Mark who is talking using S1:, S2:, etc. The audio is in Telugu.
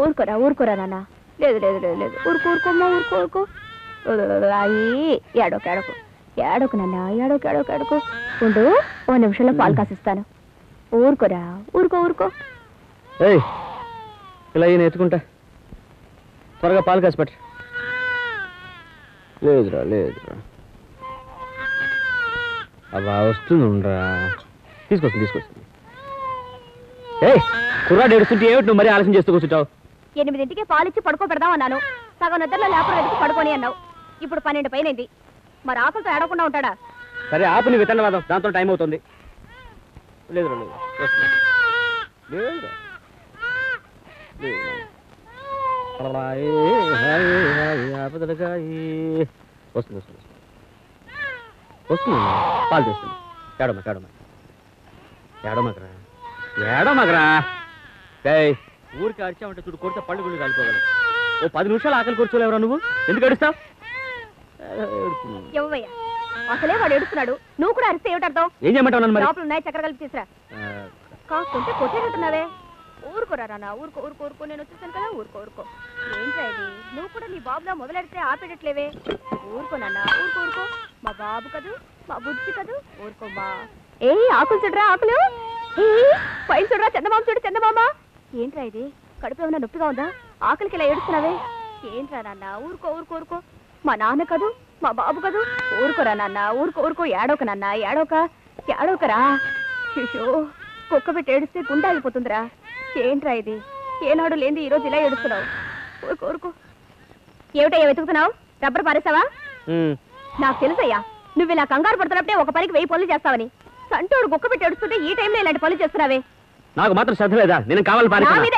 S1: ఊరుకోరా ఊరుకోరా నాన్న. లేదు లేదు లేదు లేదు. ఊరుకో ఊరుకోమ్మా ఊరుకో ఊరుకో. అయ్యి ఏడోకు ఏడోకు. ఏడోకు నాన్న ఏడోకు ఏడోకు ఏడోకు. ఉండు ఓ నిమిషంలో పాలు కాసిస్తాను. ఊరుకోరా ఊరుకో ఊరుకో.
S2: ఏయ్ ఇలా ఈయన ఎత్తుకుంటా. త్వరగా పాలు కాసి లేదురా లేదురా. అబ్బా వస్తుంది ఉండరా తీసుకొస్తుంది తీసుకొస్తుంది. ఏయ్ కుర్రాడు ఏడుస్తుంటే ఏమిటి నువ్వు మరీ ఆలస్యం చేస్తూ కూర్చుంటావు?
S1: ఎనిమిదింటికి పాలిచ్చి పడుకో పెడదాం అన్నాను. సగం నిద్రలో లేపడం ఎదుగు పడుకొని అన్నావు? ఇప్పుడు పన్నెండు పైనైంది. మరి ఆకలితో ఏడకుండా ఉంటాడా?
S2: సరే ఆపు నీ విత్తనవాదం దాంతో టైం అవుతుంది. లేదు లేదు. వస్తుంది వస్తుంది. వస్తుంది పాలు తెస్తుంది ఏడమ్మ ఏడమ్మ ఏడమ్మకరా ఏడమ్మకరా డేయ్ ఊరికి అరిచామంటే చూడు కొడితే పళ్ళు గుళ్ళు కాలిపోగలవు. ఓ పది నిమిషాలు ఆకలి కూర్చోలేవరా నువ్వు. ఎందుకు ఏడుస్తావు?
S1: ఇవ్వయ్యా అసలే వాడు ఏడుస్తున్నాడు. నువ్వు కూడా అరిస్తే ఏమిటర్థం?
S2: ఏం చేయమంటావు నన్ను మరి?
S1: లోపల ఉన్నాయి చక్కెర కలిపి తీసురా. కాస్తుంటే కొట్టేటట్టున్నావే. ఊరుకోరా నాన్న ఊరుకో ఊరుకో ఊరుకో. నేను వచ్చేసాను కదా ఊరుకో ఊరుకో. ఏంటా ఇది? నువ్వు కూడా నీ బాబులా మొదలెడితే ఆపేటట్లేవే. ఊరుకో నాన్న ఊరుకో ఊరుకో. మా బాబు కదూ మా బుజ్జి కదూ? ఊరుకోమ్మా ఏ ఆకులు చూడరా ఆకులు? ఏ పైన చూడరా చందమామ చూడు చందమామ. ఏంట్రా ఇది? కడుపు ఏమైనా నొప్పిగా ఉందా? ఆకలికి ఇలా ఏడుస్తున్నావే? ఏంట్రా నాన్న ఊరుకో ఊరుకో ఊరుకో. మా నాన్న కదూ మా బాబు కదూ? ఊరుకోరా నాన్న ఊరుకో ఊరుకో ఏడోక నాన్న ఏడోక ఏడోకరా శిషో కుక్క పెట్టి ఏడిస్తే గుండె ఆగిపోతుందిరా. ఏంట్రా ఇది? ఏనాడు లేని ఈరోజు ఇలా ఏడుస్తున్నావు? ఊరుకో ఊరుకో. ఏమిటయ్యా వెతుకుతున్నావు? రబ్బర్ పారేసావా. నాకు తెలుసయ్యా నువ్వు ఇలా కంగారు పడుతున్నప్పుడే ఒక పనికి వెయ్యి పనులు చేస్తావని. సంటోడు కుక్క పెట్టి ఏడుస్తుంటే ఈ టైంలో ఇలాంటి పనులు చేస్తున్నావే.
S2: నాకు మాత్రం శ్రద్ధ లేదా? నేను కావాలి
S1: నా? మీద